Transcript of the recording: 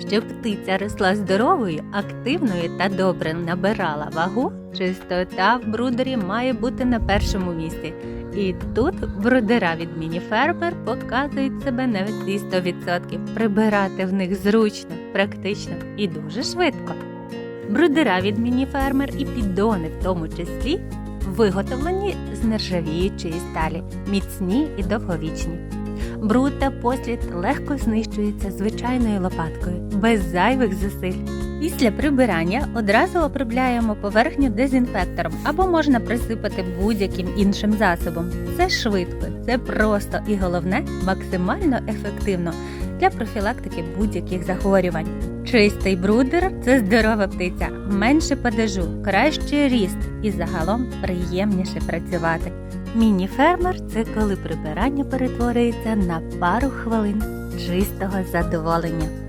Щоб птиця росла здоровою, активною та добре набирала вагу, чистота в брудері має бути на першому місці. І тут брудера від мініфермер показують себе на всі 100%. Прибирати в них зручно, практично і дуже швидко. Брудера від мініфермер і піддони в тому числі виготовлені з нержавіючої сталі, міцні і довговічні. Бруд та послід легко знищується звичайною лопаткою, без зайвих зусиль. Після прибирання одразу обробляємо поверхню дезінфектором або можна присипати будь-яким іншим засобом. Це швидко, це просто і головне максимально ефективно для профілактики будь-яких захворювань. Чистий брудер це здорова птиця, менше падежу, кращий ріст і загалом приємніше працювати. Міні-фермер це коли прибирання перетворюється на пару хвилин чистого задоволення.